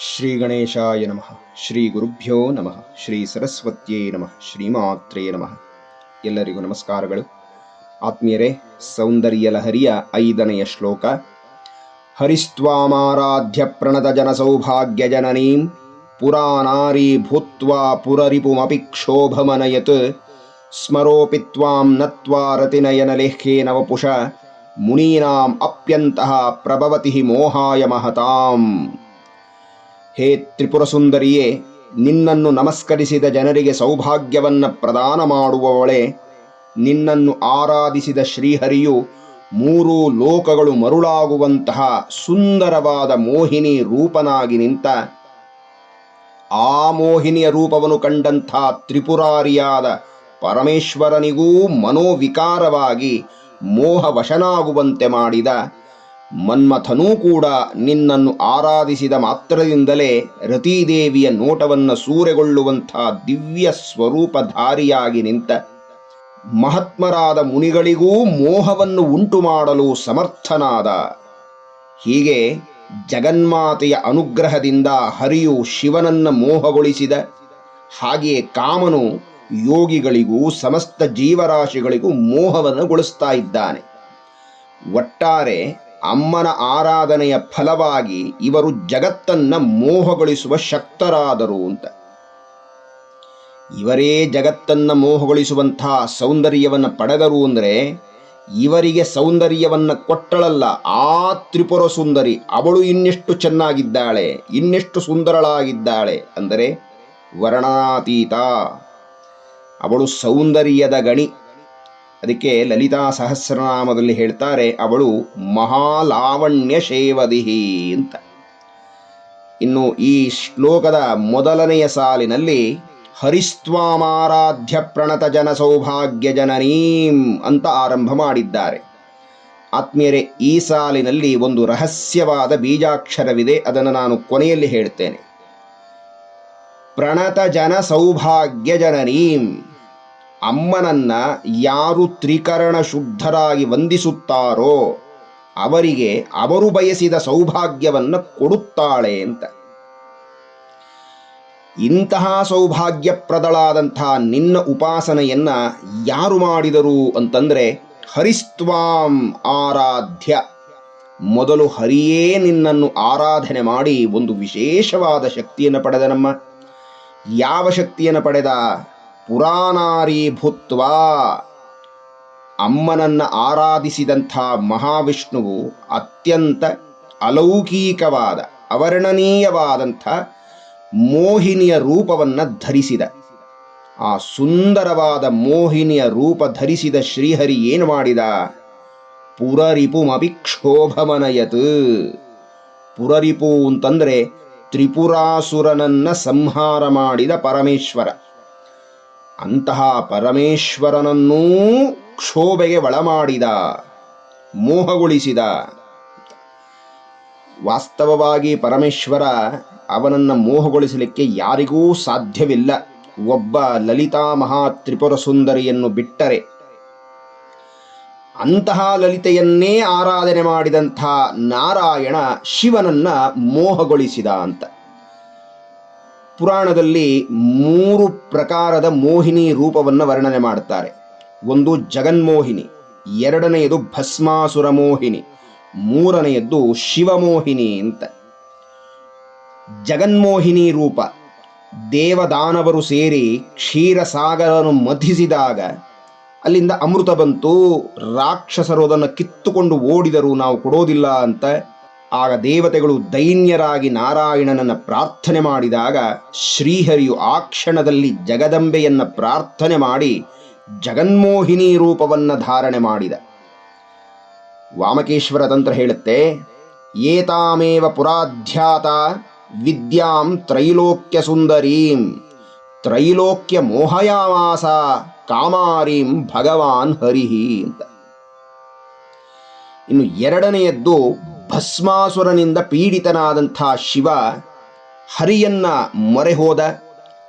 ಶ್ರೀ ಗಣೇಶಾಯ ನಮಃ ಶ್ರೀ ಗುರುಭ್ಯೋ ನಮಃ ಶ್ರೀ ಸರಸ್ವತ್ಯೇ ನಮಃ ಶ್ರೀಮಾತ್ರೇ ನಮಃ ಎಲ್ಲರಿಗೂ ನಮಸ್ಕಾರಗಳು. ಆತ್ಮೀಯರೇ ಸೌಂದರ್ಯ ಲಹರಿಯ ಐದನೆಯ ಶ್ಲೋಕ. ಹರಿಸ್ತ್ವಾಮಾರಾಧ್ಯ ಪ್ರಣತ ಜನ ಸೌಭಾಗ್ಯ ಜನನೀಂ ಪುರಾನಾರಿ ಭೂತ್ವಾ ಪುರರಿಪುಮಪಿ ಕ್ಷೋಭಮನಯತ್ ಸ್ಮರೋಪಿ ತ್ವಾಂ ನತ್ವಾ ರತಿನಯನ ಲೇಖ್ಯೇನ ನವಪುಷ ಮುನೀನಾಂ ಅಪ್ಯಂತಹ ಪ್ರಭವತಿ ಮೋಹಾಯ ಮಹತಾಂ ಹೇ ತ್ರಿಪುರ ಸುಂದರಿಯೇ ನಿನ್ನನ್ನು ನಮಸ್ಕರಿಸಿದ ಜನರಿಗೆ ಸೌಭಾಗ್ಯವನ್ನು ಪ್ರದಾನ ಮಾಡುವವಳೆ, ನಿನ್ನನ್ನು ಆರಾಧಿಸಿದ ಶ್ರೀಹರಿಯು ಮೂರು ಲೋಕಗಳು ಮರುಳಾಗುವಂತಹ ಸುಂದರವಾದ ಮೋಹಿನಿ ರೂಪನಾಗಿ ನಿಂತ, ಆ ಮೋಹಿನಿಯ ರೂಪವನ್ನು ಕಂಡಂಥ ತ್ರಿಪುರಾರಿಯಾದ ಪರಮೇಶ್ವರನಿಗೂ ಮನೋವಿಕಾರವಾಗಿ ಮೋಹವಶನಾಗುವಂತೆ ಮಾಡಿದ ಮನ್ಮಥನೂ ಕೂಡ ನಿನ್ನನ್ನು ಆರಾಧಿಸಿದ ಮಾತ್ರದಿಂದಲೇ ರತೀದೇವಿಯ ನೋಟವನ್ನು ಸೂರೆಗೊಳ್ಳುವಂಥ ದಿವ್ಯ ಸ್ವರೂಪಧಾರಿಯಾಗಿ ನಿಂತ ಮಹಾತ್ಮರಾದ ಮುನಿಗಳಿಗೂ ಮೋಹವನ್ನು ಉಂಟು ಮಾಡಲು ಸಮರ್ಥನಾದ. ಹೀಗೆ ಜಗನ್ಮಾತೆಯ ಅನುಗ್ರಹದಿಂದ ಹರಿಯು ಶಿವನನ್ನ ಮೋಹಗೊಳಿಸಿದ ಹಾಗೆಯೇ ಕಾಮನು ಯೋಗಿಗಳಿಗೂ ಸಮಸ್ತ ಜೀವರಾಶಿಗಳಿಗೂ ಮೋಹವನ್ನು ಗೊಳಿಸ್ತಾ ಇದ್ದಾನೆ. ಒಟ್ಟಾರೆ ಅಮ್ಮನ ಆರಾಧನೆಯ ಫಲವಾಗಿ ಇವರು ಜಗತ್ತನ್ನ ಮೋಹಗೊಳಿಸುವ ಶಕ್ತರಾದರು ಅಂತ. ಇವರೇ ಜಗತ್ತನ್ನ ಮೋಹಗೊಳಿಸುವಂತಹ ಸೌಂದರ್ಯವನ್ನು ಪಡೆದರು ಅಂದರೆ ಇವರಿಗೆ ಸೌಂದರ್ಯವನ್ನು ಕೊಟ್ಟಳಲ್ಲ, ಆ ತ್ರಿಪುರ ಸುಂದರಿ. ಅವಳು ಇನ್ನೆಷ್ಟು ಚೆನ್ನಾಗಿದ್ದಾಳೆ, ಇನ್ನೆಷ್ಟು ಸುಂದರಳಾಗಿದ್ದಾಳೆ ಅಂದರೆ ವರ್ಣಾತೀತ. ಅವಳು ಸೌಂದರ್ಯದ ಗಣಿ. ಅದಕ್ಕೆ ಲಲಿತಾ ಸಹಸ್ರನಾಮದಲ್ಲಿ ಹೇಳ್ತಾರೆ, ಅವಳು ಮಹಾಲಾವಣ್ಯ ಶೇವದಿಹಿ ಅಂತ. ಇನ್ನು ಈ ಶ್ಲೋಕದ ಮೊದಲನೆಯ ಸಾಲಿನಲ್ಲಿ, ಹರಿಸ್ವಾಮಾರಾಧ್ಯ ಪ್ರಣತ ಜನ ಸೌಭಾಗ್ಯ ಜನನೀಂ ಅಂತ ಆರಂಭ ಮಾಡಿದ್ದಾರೆ. ಆತ್ಮೀಯರೇ, ಈ ಸಾಲಿನಲ್ಲಿ ಒಂದು ರಹಸ್ಯವಾದ ಬೀಜಾಕ್ಷರವಿದೆ, ಅದನ್ನು ನಾನು ಕೊನೆಯಲ್ಲಿ ಹೇಳ್ತೇನೆ. ಪ್ರಣತ ಜನ ಸೌಭಾಗ್ಯ ಜನನೀಂ. ಅಮ್ಮನನ್ನ ಯಾರು ತ್ರಿಕರಣ ಶುದ್ಧರಾಗಿ ವಂದಿಸುತ್ತಾರೋ ಅವರಿಗೆ ಅವರು ಬಯಸಿದ ಸೌಭಾಗ್ಯವನ್ನ ಕೊಡುತ್ತಾಳೆ ಅಂತ. ಇಂತಹ ಸೌಭಾಗ್ಯಪ್ರದಳಾದಂತಹ ನಿನ್ನ ಉಪಾಸನೆಯನ್ನ ಯಾರು ಮಾಡಿದರು ಅಂತಂದ್ರೆ ಹರಿಸ್ತ್ವಾಂ ಆರಾಧ್ಯ. ಮೊದಲು ಹರಿಯೇ ನಿನ್ನನ್ನು ಆರಾಧನೆ ಮಾಡಿ ಒಂದು ವಿಶೇಷವಾದ ಶಕ್ತಿಯನ್ನು ಪಡೆದ ನಮ್ಮ. ಯಾವ ಶಕ್ತಿಯನ್ನು ಪಡೆದ? ಪುರಾಣಾರಿ ಅಮ್ಮನನ್ನು ಅಮ್ಮನನ್ನ ಆರಾಧಿಸಿದಂಥ ಮಹಾವಿಷ್ಣುವು ಅತ್ಯಂತ ಅಲೌಕಿಕವಾದ, ಅವರ್ಣನೀಯವಾದಂಥ ಮೋಹಿನಿಯ ರೂಪವನ್ನು ಧರಿಸಿದ. ಆ ಸುಂದರವಾದ ಮೋಹಿನಿಯ ರೂಪ ಧರಿಸಿದ ಶ್ರೀಹರಿ ಏನು ಮಾಡಿದ? ಪುರರಿಪುಮಪಿ ಕ್ಷೋಭಮನಯತ್ ಪುರರಿಪು ಅಂತಂದರೆ ತ್ರಿಪುರಾಸುರನನ್ನ ಸಂಹಾರ ಮಾಡಿದ ಪರಮೇಶ್ವರ. ಅಂತಹ ಪರಮೇಶ್ವರನನ್ನೂ ಕ್ಷೋಭೆಗೆ ಒಳಮಾಡಿದ, ಮೋಹಗೊಳಿಸಿದ. ವಾಸ್ತವವಾಗಿ ಪರಮೇಶ್ವರ ಅವನನ್ನು ಮೋಹಗೊಳಿಸಲಿಕ್ಕೆ ಯಾರಿಗೂ ಸಾಧ್ಯವಿಲ್ಲ. ಒಬ್ಬ ಲಲಿತಾ ಮಹಾ ತ್ರಿಪುರ ಸುಂದರಿಯನ್ನು ಬಿಟ್ಟರೆ. ಅಂತಹ ಲಲಿತೆಯನ್ನೇ ಆರಾಧನೆ ಮಾಡಿದಂಥ ನಾರಾಯಣ ಶಿವನನ್ನ ಮೋಹಗೊಳಿಸಿದ ಅಂತ. ಪುರಾಣದಲ್ಲಿ ಮೂರು ಪ್ರಕಾರದ ಮೋಹಿನಿ ರೂಪವನ್ನು ವರ್ಣನೆ ಮಾಡುತ್ತಾರೆ. ಒಂದು ಜಗನ್ಮೋಹಿನಿ, ಎರಡನೆಯದು ಭಸ್ಮಾಸುರ ಮೋಹಿನಿ, ಮೂರನೆಯದ್ದು ಶಿವಮೋಹಿನಿ ಅಂತ. ಜಗನ್ಮೋಹಿನಿ ರೂಪ, ದೇವದಾನವರು ಸೇರಿ ಕ್ಷೀರಸಾಗರನ್ನು ಮಧಿಸಿದಾಗ ಅಲ್ಲಿಂದ ಅಮೃತ ಬಂತು, ರಾಕ್ಷಸರು ಅದನ್ನು ಕಿತ್ತುಕೊಂಡು ಓಡಿದರು ನಾವು ಕೊಡೋದಿಲ್ಲ ಅಂತ ಆಗ ದೇವತೆಗಳು ದೈನ್ಯರಾಗಿ ನಾರಾಯಣನನ್ನು ಪ್ರಾರ್ಥನೆ ಮಾಡಿದಾಗ ಶ್ರೀಹರಿಯು ಆ ಕ್ಷಣದಲ್ಲಿ ಜಗದಂಬೆಯನ್ನು ಪ್ರಾರ್ಥನೆ ಮಾಡಿ ಜಗನ್ಮೋಹಿನಿ ರೂಪವನ್ನು ಧಾರಣೆ ಮಾಡಿದ. ವಾಮಕೇಶ್ವರ ತಂತ್ರ ಹೇಳುತ್ತೆ, ಏತಾಮೇವ ಪುರಾಧ್ಯಾತ ವಿದ್ಯಾಂ ತ್ರೈಲೋಕ್ಯ ಸುಂದರೀಂ, ತ್ರೈಲೋಕ್ಯ ಮೋಹಯಾಮಾಸ ಕಾಮಾರೀಂ ಭಗವಾನ್ ಹರಿಹಿ ಅಂತ. ಇನ್ನು ಎರಡನೆಯದ್ದು ಭಸ್ಮಾಸುರನಿಂದ ಪೀಡಿತನಾದಂಥ ಶಿವ ಹರಿಯನ್ನ ಮೊರೆ ಹೋದ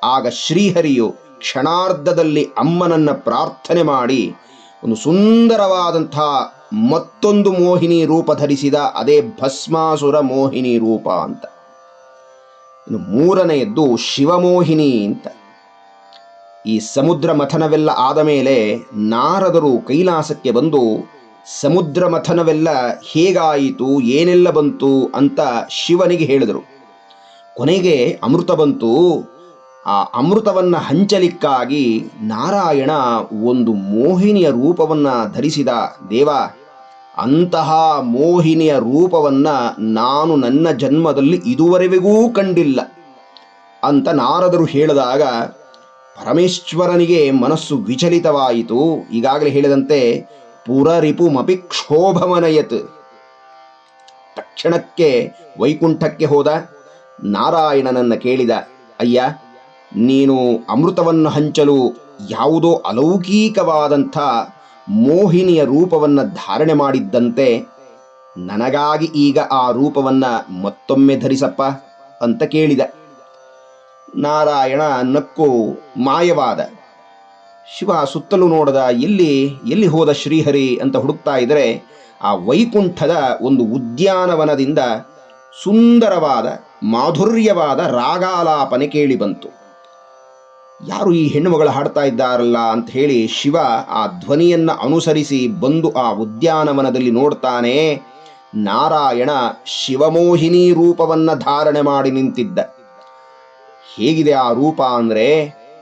ಆಗ ಶ್ರೀಹರಿಯು ಕ್ಷಣಾರ್ಧದಲ್ಲಿ ಅಮ್ಮನನ್ನ ಪ್ರಾರ್ಥನೆ ಮಾಡಿ ಒಂದು ಸುಂದರವಾದಂಥ ಮತ್ತೊಂದು ಮೋಹಿನಿ ರೂಪ ಧರಿಸಿದ, ಅದೇ ಭಸ್ಮಾಸುರ ಮೋಹಿನಿ ರೂಪ ಅಂತ. ಇನ್ನು ಮೂರನೆಯದ್ದು ಶಿವಮೋಹಿನಿ ಅಂತ. ಈ ಸಮುದ್ರ ಮಥನವೆಲ್ಲ ಆದ ಮೇಲೆ ನಾರದರು ಕೈಲಾಸಕ್ಕೆ ಬಂದು ಸಮುದ್ರ ಮಥನವೆಲ್ಲ ಹೇಗಾಯಿತು, ಏನೆಲ್ಲ ಬಂತು ಅಂತ ಶಿವನಿಗೆ ಹೇಳಿದರು. ಕೊನೆಗೆ ಅಮೃತ ಬಂತು. ಆ ಅಮೃತವನ್ನು ಹಂಚಲಿಕ್ಕಾಗಿ ನಾರಾಯಣ ಒಂದು ಮೋಹಿನಿಯ ರೂಪವನ್ನ ಧರಿಸಿದ, ದೇವ, ಅಂತಹ ಮೋಹಿನಿಯ ರೂಪವನ್ನ ನಾನು ನನ್ನ ಜನ್ಮದಲ್ಲಿ ಇದುವರೆಗೂ ಕಂಡಿಲ್ಲ ಅಂತ ನಾರದರು ಹೇಳಿದಾಗ, ಪರಮೇಶ್ವರನಿಗೆ ಮನಸ್ಸು ವಿಚಲಿತವಾಯಿತು. ಈಗಾಗಲೇ ಹೇಳಿದಂತೆ ಪುರರಿಪುಮಪಿ ಕ್ಷೋಭಮನಯತ್. ತಕ್ಷಣಕ್ಕೆ ವೈಕುಂಠಕ್ಕೆ ಹೋದ ನಾರಾಯಣನನ್ನ ಕೇಳಿದ, ಅಯ್ಯ, ನೀನು ಅಮೃತವನ್ನು ಹಂಚಲು ಯಾವುದೋ ಅಲೌಕಿಕವಾದಂಥ ಮೋಹಿನಿಯ ರೂಪವನ್ನು ಧಾರಣೆ ಮಾಡಿದ್ದಂತೆ ನನಗಾಗಿ ಈಗ ಆ ರೂಪವನ್ನ ಮತ್ತೊಮ್ಮೆ ಧರಿಸಪ್ಪ ಅಂತ ಕೇಳಿದ. ನಾರಾಯಣ ನಕ್ಕು ಮಾಯವಾದ. ಶಿವ ಸುತ್ತಲೂ ನೋಡದ ಎಲ್ಲಿ ಎಲ್ಲಿ ಹೋದ ಶ್ರೀಹರಿ ಅಂತ ಹುಡುಕ್ತಾ ಇದ್ದರೆ ಆ ವೈಕುಂಠದ ಒಂದು ಉದ್ಯಾನವನದಿಂದ ಸುಂದರವಾದ, ಮಾಧುರ್ಯವಾದ ರಾಗಾಲಾಪನೆ ಕೇಳಿ ಬಂತು. ಯಾರು ಈ ಹೆಣ್ಣುಮಗಳು ಹಾಡ್ತಾ ಇದ್ದಾರಲ್ಲ ಅಂತ ಹೇಳಿ ಶಿವ ಆ ಧ್ವನಿಯನ್ನ ಅನುಸರಿಸಿ ಬಂದು ಆ ಉದ್ಯಾನವನದಲ್ಲಿ ನೋಡ್ತಾನೆ, ನಾರಾಯಣ ಶಿವಮೋಹಿನಿ ರೂಪವನ್ನ ಧಾರಣೆ ಮಾಡಿ ನಿಂತಿದ್ದ. ಹೇಗಿದೆ ಆ ರೂಪ ಅಂದ್ರೆ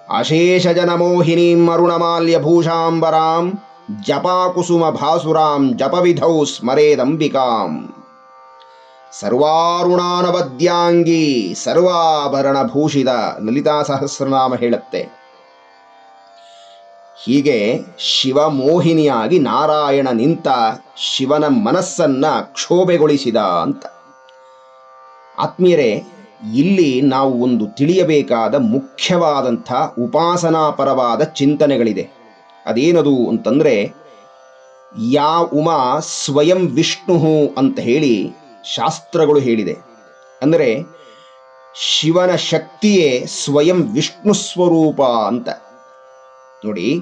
ಅಶೇಷ ಜನಮೋಹಿನೀಂ ಅರುಣಮಾಲ್ಯ ಭೂಷಾಂಬರಾಂ ಜಪಾಕುಸುಮ ಭಾಸುರಾಂ ಜಪವಿಧೌ ಸ್ಮರೇದಂಬಿಕಾಂ ಸರ್ವಾರುಣಾನವದ್ಯಾಂಗಿ ಸರ್ವಾಭರಣ ಭೂಷಿತ ಲಲಿತಾ ಸಹಸ್ರನಾಮ ಹೇಳುತ್ತೆ ಹೀಗೆ ಶಿವಮೋಹಿನಿಯಾಗಿ ನಾರಾಯಣ ನಿಂತ ಶಿವನ ಮನಸ್ಸನ್ನ ಕ್ಷೋಭೆಗೊಳಿಸಿದ ಅಂತ. ಆತ್ಮೀಯರೇ ಇಲ್ಲಿ ನಾವು ಒಂದು ತಿಳಿಯಬೇಕಾದ ಮುಖ್ಯವಾದಂಥ ಉಪಾಸನಾಪರವಾದ ಚಿಂತನೆಗಳಿದೆ. ಅದೇನದು ಅಂತಂದರೆ, ಯಾ ಉಮಾ ಸ್ವಯಂ ವಿಷ್ಣು ಅಂತ ಹೇಳಿ ಶಾಸ್ತ್ರಗಳು ಹೇಳಿದೆ. ಅಂದರೆ, ಶಿವನ ಶಕ್ತಿಯೇ ಸ್ವಯಂ ವಿಷ್ಣು ಸ್ವರೂಪ ಅಂತ. ನೋಡಿ,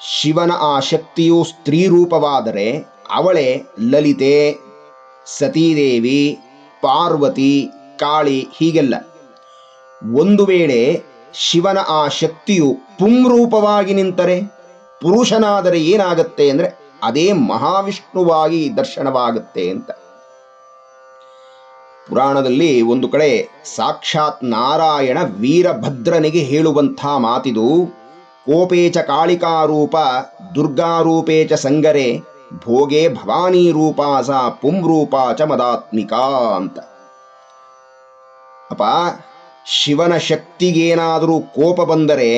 ಶಿವನ ಆ ಶಕ್ತಿಯು ಸ್ತ್ರೀ ರೂಪವಾದರೆ ಅವಳೇ ಲಲಿತೆ, ಸತೀದೇವಿ, ಪಾರ್ವತಿ ಕಾಳಿ ಹೀಗೆಲ್ಲ. ಒಂದು ವೇಳೆ ಶಿವನ ಆ ಶಕ್ತಿಯು ಪುಂರೂಪವಾಗಿ ನಿಂತರೆ ಪುರುಷನಾದರೆ ಏನಾಗತ್ತೆ ಅಂದರೆ ಅದೇ ಮಹಾವಿಷ್ಣುವಾಗಿ ದರ್ಶನವಾಗುತ್ತೆ ಅಂತ. ಪುರಾಣದಲ್ಲಿ ಒಂದು ಕಡೆ ಸಾಕ್ಷಾತ್ ನಾರಾಯಣ ವೀರಭದ್ರನಿಗೆ ಹೇಳುವಂಥ ಮಾತಿದು, ಕೋಪೇಚ ಕಾಳಿಕಾರೂಪ ದುರ್ಗಾರೂಪೇಚ ಸಂಗರೆ ಭೋಗೆ ಭವಾನಿ ರೂಪಾ ಸಾ ಪುಂರೂಪಾ ಚ ಮದಾತ್ಮಿಕಾ ಅಂತ. ಅಪ್ಪ, ಶಿವನ ಶಕ್ತಿಗೇನಾದರೂ ಕೋಪ ಬಂದರೆ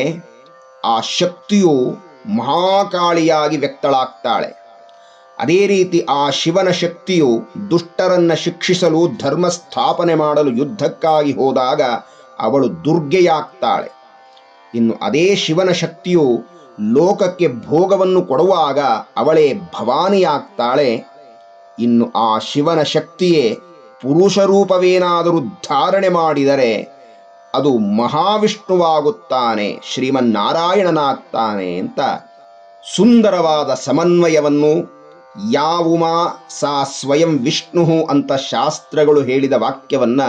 ಆ ಶಕ್ತಿಯು ಮಹಾಕಾಳಿಯಾಗಿ ವ್ಯಕ್ತಳಾಗ್ತಾಳೆ. ಅದೇ ರೀತಿ ಆ ಶಿವನ ಶಕ್ತಿಯು ದುಷ್ಟರನ್ನ ಶಿಕ್ಷಿಸಲು ಧರ್ಮ ಸ್ಥಾಪನೆ ಮಾಡಲು ಯುದ್ಧಕ್ಕಾಗಿ ಹೋದಾಗ ಅವಳು ದುರ್ಗೆಯಾಗ್ತಾಳೆ. ಇನ್ನು ಅದೇ ಶಿವನ ಶಕ್ತಿಯು ಲೋಕಕ್ಕೆ ಭೋಗವನ್ನು ಕೊಡುವಾಗ ಅವಳೇ ಭವಾನಿಯಾಗ್ತಾಳೆ. ಇನ್ನು ಆ ಶಿವನ ಶಕ್ತಿಯೇ ಪುರುಷ ರೂಪವೇನಾದರೂ ಧಾರಣೆ ಮಾಡಿದರೆ ಅದು ಮಹಾವಿಷ್ಣುವಾಗುತ್ತಾನೆ, ಶ್ರೀಮನ್ನಾರಾಯಣನಾಗ್ತಾನೆ ಅಂತ ಸುಂದರವಾದ ಸಮನ್ವಯವನ್ನು ಯಾವುಮಾ ಸಾ ಸ್ವಯಂ ವಿಷ್ಣು ಅಂತ ಶಾಸ್ತ್ರಗಳು ಹೇಳಿದ ವಾಕ್ಯವನ್ನ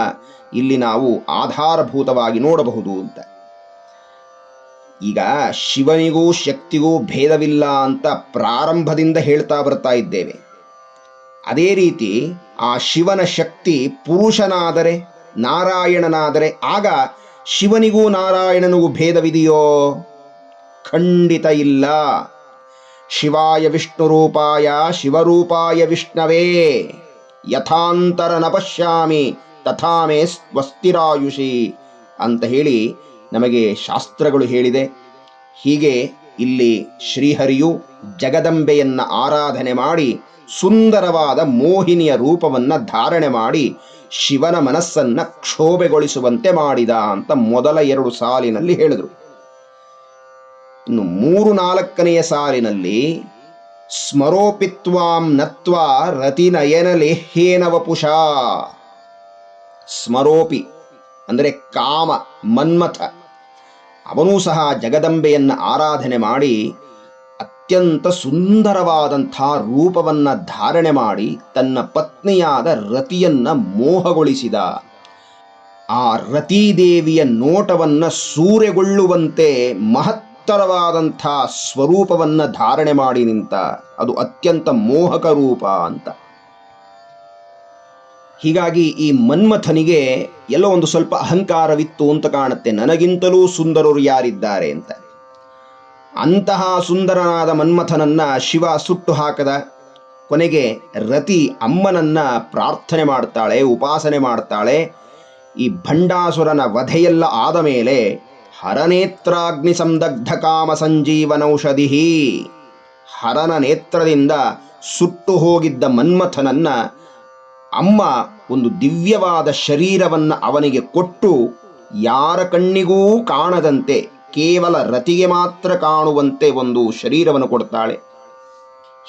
ಇಲ್ಲಿ ನಾವು ಆಧಾರಭೂತವಾಗಿ ನೋಡಬಹುದು ಅಂತ. ಈಗ ಶಿವನಿಗೂ ಶಕ್ತಿಗೂ ಭೇದವಿಲ್ಲ ಅಂತ ಪ್ರಾರಂಭದಿಂದ ಹೇಳ್ತಾ ಬರ್ತಾ ಇದ್ದೇವೆ. ಅದೇ ರೀತಿ ಆ ಶಿವನ ಶಕ್ತಿ ಪುರುಷನಾದರೆ, ನಾರಾಯಣನಾದರೆ, ಆಗ ಶಿವನಿಗೂ ನಾರಾಯಣನಿಗೂ ಭೇದವಿದೆಯೋ? ಖಂಡಿತ ಇಲ್ಲ. ಶಿವಾಯ ವಿಷ್ಣುರೂಪಾಯ ಶಿವರೂಪಾಯ ವಿಷ್ಣವೇ. ಯಥಾಂತರ ನ ಪಶ್ಯಾಮಿ ತಥಾಮೇ ಸ್ವಸ್ತಿರಾಯುಷಿ ಅಂತ ಹೇಳಿ ನಮಗೆ ಶಾಸ್ತ್ರಗಳು ಹೇಳಿದೆ. ಹೀಗೆ ಇಲ್ಲಿ ಶ್ರೀಹರಿಯು ಜಗದಂಬೆಯನ್ನು ಆರಾಧನೆ ಮಾಡಿ ಸುಂದರವಾದ ಮೋಹಿನಿಯ ರೂಪವನ್ನು ಧಾರಣೆ ಮಾಡಿ ಶಿವನ ಮನಸ್ಸನ್ನ ಕ್ಷೋಭೆಗೊಳಿಸುವಂತೆ ಮಾಡಿದ ಅಂತ ಮೊದಲ ಎರಡು ಸಾಲಿನಲ್ಲಿ ಹೇಳಿದರು. ಇನ್ನು ಮೂರು ನಾಲ್ಕನೆಯ ಸಾಲಿನಲ್ಲಿ ಸ್ಮರೋಪಿತ್ವಾಂ ನತ್ವಾ ರತಿನಯನ ವಪುಷ ಸ್ಮರೋಪಿ ಅಂದರೆ ಕಾಮ, ಮನ್ಮಥ. ಅವನೂ ಸಹ ಜಗದಂಬೆಯನ್ನು ಆರಾಧನೆ ಮಾಡಿ ಅತ್ಯಂತ ಸುಂದರವಾದಂಥ ರೂಪವನ್ನು ಧಾರಣೆ ಮಾಡಿ ತನ್ನ ಪತ್ನಿಯಾದ ರತಿಯನ್ನ ಮೋಹಗೊಳಿಸಿದ. ಆ ರತೀದೇವಿಯ ನೋಟವನ್ನ ಸೂರೆಗೊಳ್ಳುವಂತೆ ಮಹತ್ತರವಾದಂಥ ಸ್ವರೂಪವನ್ನು ಧಾರಣೆ ಮಾಡಿ ನಿಂತ. ಅದು ಅತ್ಯಂತ ಮೋಹಕ ರೂಪ ಅಂತ. ಹೀಗಾಗಿ ಈ ಮನ್ಮಥನಿಗೆ ಎಲ್ಲೋ ಒಂದು ಸ್ವಲ್ಪ ಅಹಂಕಾರವಿತ್ತು ಅಂತ ಕಾಣುತ್ತೆ. ನನಗಿಂತಲೂ ಸುಂದರರು ಯಾರಿದ್ದಾರೆ ಅಂತ. ಅಂತಹ ಸುಂದರನಾದ ಮನ್ಮಥನನ್ನ ಶಿವ ಸುಟ್ಟು ಹಾಕದ. ಕೊನೆಗೆ ರತಿ ಅಮ್ಮನನ್ನ ಪ್ರಾರ್ಥನೆ ಮಾಡ್ತಾಳೆ, ಉಪಾಸನೆ ಮಾಡ್ತಾಳೆ. ಈ ಭಂಡಾಸುರನ ವಧೆಯೆಲ್ಲ ಆದ ಮೇಲೆ ಹರನೇತ್ರಾಗ್ನಿ ಸಂದಗ್ಧ ಕಾಮ ಸಂಜೀವನೌಷಧಿ ಹರನ ನೇತ್ರದಿಂದ ಸುಟ್ಟು ಹೋಗಿದ್ದ ಮನ್ಮಥನನ್ನ ಅಮ್ಮ ಒಂದು ದಿವ್ಯವಾದ ಶರೀರವನ್ನ ಅವನಿಗೆ ಕೊಟ್ಟು ಯಾರ ಕಣ್ಣಿಗೂ ಕಾಣದಂತೆ ಕೇವಲ ರತಿಗೆ ಮಾತ್ರ ಕಾಣುವಂತೆ ಒಂದು ಶರೀರವನ್ನು ಕೊಡ್ತಾಳೆ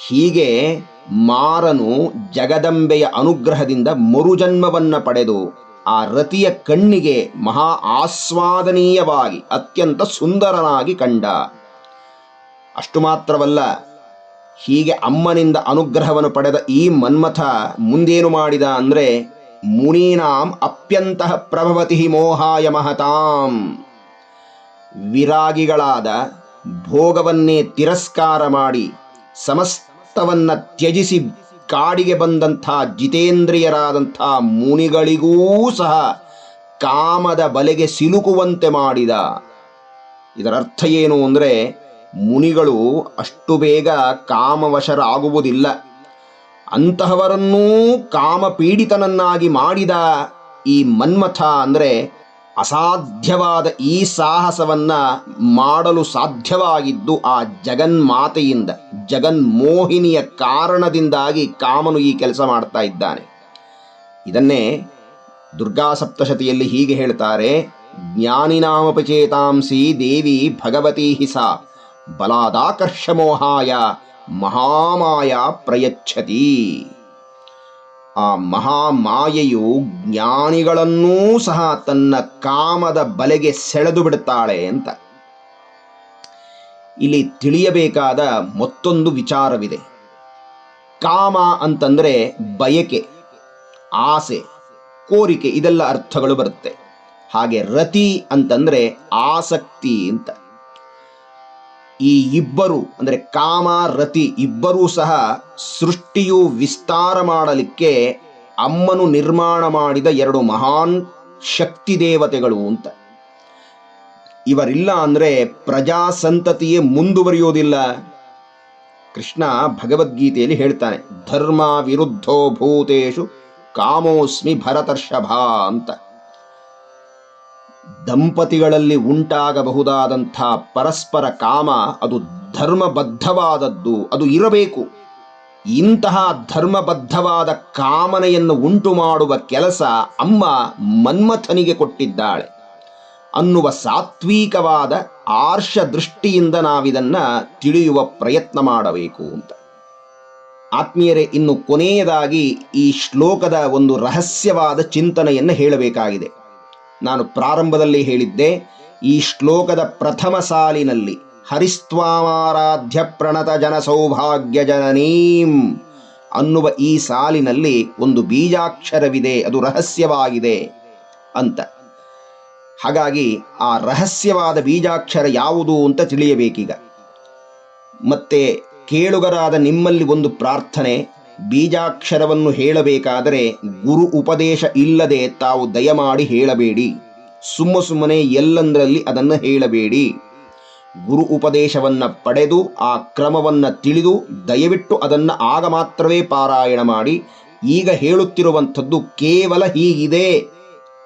ಹೀಗೆ ಮಾರನು ಜಗದಂಬೆಯ ಅನುಗ್ರಹದಿಂದ ಮರುಜನ್ಮವನ್ನ ಪಡೆದು ಆ ರತಿಯ ಕಣ್ಣಿಗೆ ಮಹಾ ಆಸ್ವಾದನೀಯವಾಗಿ, ಅತ್ಯಂತ ಸುಂದರನಾಗಿ ಕಂಡ. ಅಷ್ಟು ಮಾತ್ರವಲ್ಲ, ಹೀಗೆ ಅಮ್ಮನಿಂದ ಅನುಗ್ರಹವನ್ನು ಪಡೆದ ಈ ಮನ್ಮಥ ಮುಂದೇನು ಮಾಡಿದ ಅಂದ್ರೆ, ಮುನೀನಾಂ ಅಪ್ಯಂತಹ ಪ್ರಭವತಿ ಮೋಹಾಯ ಮಹತಾಂ. ವಿರಾಗಿಗಳಾದ ಭೋಗವನ್ನೇ ತಿರಸ್ಕಾರ ಮಾಡಿ ಸಮಸ್ತವನ್ನ ತ್ಯಜಿಸಿ ಕಾಡಿಗೆ ಬಂದಂಥ ಜಿತೇಂದ್ರಿಯರಾದಂಥ ಮುನಿಗಳಿಗೂ ಸಹ ಕಾಮದ ಬಲೆಗೆ ಸಿಲುಕುವಂತೆ ಮಾಡಿದ. ಇದರ ಅರ್ಥ ಏನು ಅಂದರೆ ಮುನಿಗಳು ಅಷ್ಟು ಬೇಗ ಕಾಮವಶರಾಗುವುದಿಲ್ಲ. ಅಂತಹವರನ್ನೂ ಕಾಮಪೀಡಿತನನ್ನಾಗಿ ಮಾಡಿದ ಈ ಮನ್ಮಥ ಅಂದರೆ ಅಸಾಧ್ಯವಾದ ಈ ಸಾಹಸವನ್ನ ಮಾಡಲು ಸಾಧ್ಯವಾಗಿದ್ದು ಆ ಜಗನ್ಮಾತೆಯಿಂದ, ಜಗನ್ಮೋಹಿನಿಯ ಕಾರಣದಿಂದಾಗಿ ಕಾಮನು ಈ ಕೆಲಸ ಮಾಡ್ತಾ ಇದ್ದಾನೆ. ಇದನ್ನೇ ದುರ್ಗಾ ಸಪ್ತಶತಿಯಲ್ಲಿ ಹೀಗೆ ಹೇಳ್ತಾರೆ, ಜ್ಞಾನಿನಾಮಪಚೇತಾಂಸಿ ದೇವಿ ಭಗವತಿ ಹಿಸ ಬಲಾದಾಕರ್ಷಮೋಹಾಯ ಮಹಾಮಾಯ ಪ್ರಯಚ್ಛತಿ. ಆ ಮಹಾಮಾಯೆಯು ಜ್ಞಾನಿಗಳನ್ನೂ ಸಹ ತನ್ನ ಕಾಮದ ಬಲೆಗೆ ಸೆಳೆದು ಬಿಡುತ್ತಾಳೆ ಅಂತ. ಇಲ್ಲಿ ತಿಳಿಯಬೇಕಾದ ಮತ್ತೊಂದು ವಿಚಾರವಿದೆ. ಕಾಮ ಅಂತಂದರೆ ಬಯಕೆ, ಆಸೆ, ಕೋರಿಕೆ ಇದೆಲ್ಲ ಅರ್ಥಗಳು ಬರುತ್ತೆ. ಹಾಗೆ ರತಿ ಅಂತಂದರೆ ಆಸಕ್ತಿ ಅಂತ. ಈ ಇಬ್ಬರು, ಅಂದರೆ ಕಾಮ ರತಿ ಇಬ್ಬರೂ ಸಹ ಸೃಷ್ಟಿಯು ವಿಸ್ತಾರ ಮಾಡಲಿಕ್ಕೆ ಅಮ್ಮನು ನಿರ್ಮಾಣ ಮಾಡಿದ ಎರಡು ಮಹಾನ್ ಶಕ್ತಿ ದೇವತೆಗಳು ಅಂತ. ಇವರಿಲ್ಲ ಅಂದರೆ ಪ್ರಜಾ ಸಂತತಿಯೇ ಮುಂದುವರಿಯೋದಿಲ್ಲ. ಕೃಷ್ಣ ಭಗವದ್ಗೀತೆಯಲ್ಲಿ ಹೇಳ್ತಾನೆ, ಧರ್ಮ ವಿರುದ್ಧೋ ಭೂತೇಶು ಕಾಮೋಸ್ಮಿ ಭರತರ್ಷಭ ಅಂತ. ದಂಪತಿಗಳಲ್ಲಿ ಉಂಟಾಗಬಹುದಾದಂಥ ಪರಸ್ಪರ ಕಾಮ ಅದು ಧರ್ಮಬದ್ಧವಾದದ್ದು, ಅದು ಇರಬೇಕು. ಇಂತಹ ಧರ್ಮಬದ್ಧವಾದ ಕಾಮನೆಯನ್ನು ಉಂಟು ಮಾಡುವ ಕೆಲಸ ಅಮ್ಮ ಮನ್ಮಥನಿಗೆ ಕೊಟ್ಟಿದ್ದಾಳೆ. ಅನ್ನುವ ಸಾತ್ವಿಕವಾದ ಆರ್ಷ ದೃಷ್ಟಿಯಿಂದ ನಾವಿದನ್ನ ತಿಳಿಯುವ ಪ್ರಯತ್ನ ಮಾಡಬೇಕು ಅಂತ. ಆತ್ಮೀಯರೇ, ಇನ್ನು ಕೊನೆಯದಾಗಿ ಈ ಶ್ಲೋಕದ ಒಂದು ರಹಸ್ಯವಾದ ಚಿಂತನೆಯನ್ನು ಹೇಳಬೇಕಾಗಿದೆ. ನಾನು ಪ್ರಾರಂಭದಲ್ಲಿ ಹೇಳಿದ್ದೆ, ಈ ಶ್ಲೋಕದ ಪ್ರಥಮ ಸಾಲಿನಲ್ಲಿ ಹರಿಸ್ತ್ವಾಮಾರಾಧ್ಯ ಪ್ರಣತ ಜನ ಸೌಭಾಗ್ಯ ಜನನೀಂ ಅನ್ನುವ ಈ ಸಾಲಿನಲ್ಲಿ ಒಂದು ಬೀಜಾಕ್ಷರವಿದೆ, ಅದು ರಹಸ್ಯವಾಗಿದೆ ಅಂತ. ಹಾಗಾಗಿ ಆ ರಹಸ್ಯವಾದ ಬೀಜಾಕ್ಷರ ಯಾವುದು ಅಂತ ತಿಳಿಯಬೇಕೀಗ. ಮತ್ತೆ ಕೇಳುಗರಾದ ನಿಮ್ಮಲ್ಲಿ ಒಂದು ಪ್ರಾರ್ಥನೆ ಬೀಜಾಕ್ಷರವನ್ನು ಹೇಳಬೇಕಾದರೆ ಗುರು ಉಪದೇಶ ಇಲ್ಲದೆ ತಾವು ದಯಮಾಡಿ ಹೇಳಬೇಡಿ. ಸುಮ್ಮ ಸುಮ್ಮನೆ ಎಲ್ಲಂದರಲ್ಲಿ ಅದನ್ನು ಹೇಳಬೇಡಿ. ಗುರು ಉಪದೇಶವನ್ನ ಪಡೆದು, ಆ ಕ್ರಮವನ್ನ ತಿಳಿದು, ದಯವಿಟ್ಟು ಅದನ್ನು ಆಗ ಮಾತ್ರವೇ ಪಾರಾಯಣ ಮಾಡಿ. ಈಗ ಹೇಳುತ್ತಿರುವಂಥದ್ದು ಕೇವಲ ಹೀಗಿದೆ.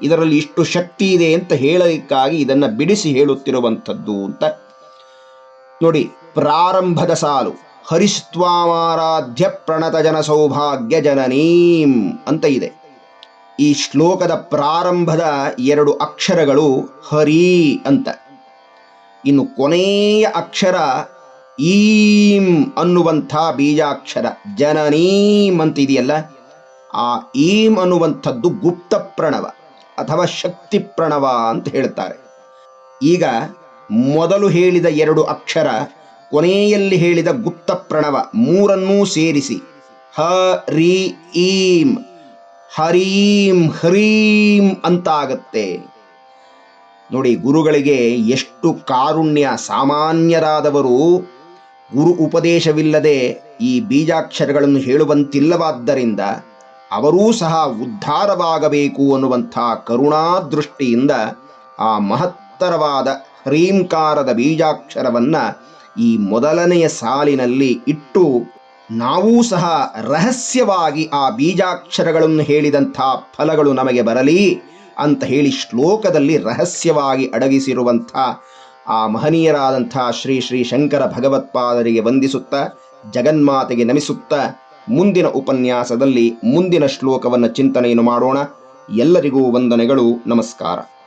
ಇದರಲ್ಲಿ ಇಷ್ಟು ಶಕ್ತಿ ಇದೆ ಅಂತ ಹೇಳಲಿಕ್ಕಾಗಿ ಇದನ್ನು ಬಿಡಿಸಿ ಹೇಳುತ್ತಿರುವಂಥದ್ದು ಅಂತ. ನೋಡಿ, ಪ್ರಾರಂಭದ ಸಾಲು. ಹರಿಸ್ತ್ವಾಮಾರಾಧ್ಯ ಪ್ರಣತ ಜನ ಸೌಭಾಗ್ಯ ಜನನೀಂ ಅಂತ ಇದೆ. ಈ ಶ್ಲೋಕದ ಪ್ರಾರಂಭದ ಎರಡು ಅಕ್ಷರಗಳು ಹರಿ ಅಂತ. ಇನ್ನು ಕೊನೆಯ ಅಕ್ಷರ ಈಂ ಅನ್ನುವಂಥ ಬೀಜಾಕ್ಷರ ಜನನೀಂ ಅಂತ ಇದೆಯಲ್ಲ ಆ ಈಂ ಅನ್ನುವಂಥದ್ದು ಗುಪ್ತ ಪ್ರಣವ ಅಥವಾ ಶಕ್ತಿ ಪ್ರಣವ ಅಂತ ಹೇಳ್ತಾರೆ. ಈಗ ಮೊದಲು ಹೇಳಿದ ಎರಡು ಅಕ್ಷರ ಕೊನೆಯಲ್ಲಿ ಹೇಳಿದ ಗುಪ್ತ ಪ್ರಣವ ಮೂರನ್ನೂ ಸೇರಿಸಿ. ಹ, ರೀ, ಈಂ, ಹರೀಂ, ಹ್ರೀಂ ಅಂತಾಗತ್ತೆ. ನೋಡಿ, ಗುರುಗಳಿಗೆ ಎಷ್ಟು ಕಾರುಣ್ಯ ಸಾಮಾನ್ಯರಾದವರು. ಗುರು ಉಪದೇಶವಿಲ್ಲದೆ ಈ ಬೀಜಾಕ್ಷರಗಳನ್ನು ಹೇಳುವಂತಿಲ್ಲವಾದ್ದರಿಂದ ಅವರೂ ಸಹ ಉದ್ಧಾರವಾಗಬೇಕು ಅನ್ನುವಂಥ ಕರುಣಾದೃಷ್ಟಿಯಿಂದ ಆ ಮಹತ್ತರವಾದ ಹ್ರೀಂಕಾರದ ಬೀಜಾಕ್ಷರವನ್ನ ಈ ಮೊದಲನೆಯ ಸಾಲಿನಲ್ಲಿ ಇಟ್ಟು ನಾವೂ ಸಹ ರಹಸ್ಯವಾಗಿ ಆ ಬೀಜಾಕ್ಷರಗಳನ್ನು ಹೇಳಿದಂಥ ಫಲಗಳು ನಮಗೆ ಬರಲಿ ಅಂತ ಹೇಳಿ ಶ್ಲೋಕದಲ್ಲಿ ರಹಸ್ಯವಾಗಿ ಅಡಗಿಸಿರುವಂಥ ಆ ಮಹನೀಯರಾದಂಥ ಶ್ರೀ ಶ್ರೀ ಶಂಕರ ಭಗವತ್ಪಾದರಿಗೆ ವಂದಿಸುತ್ತಾ, ಜಗನ್ಮಾತೆಗೆ ನಮಿಸುತ್ತಾ ಮುಂದಿನ ಉಪನ್ಯಾಸದಲ್ಲಿ ಮುಂದಿನ ಶ್ಲೋಕವನ್ನು ಚಿಂತನೆಯನ್ನು ಮಾಡೋಣ. ಎಲ್ಲರಿಗೂ ವಂದನೆಗಳು, ನಮಸ್ಕಾರ.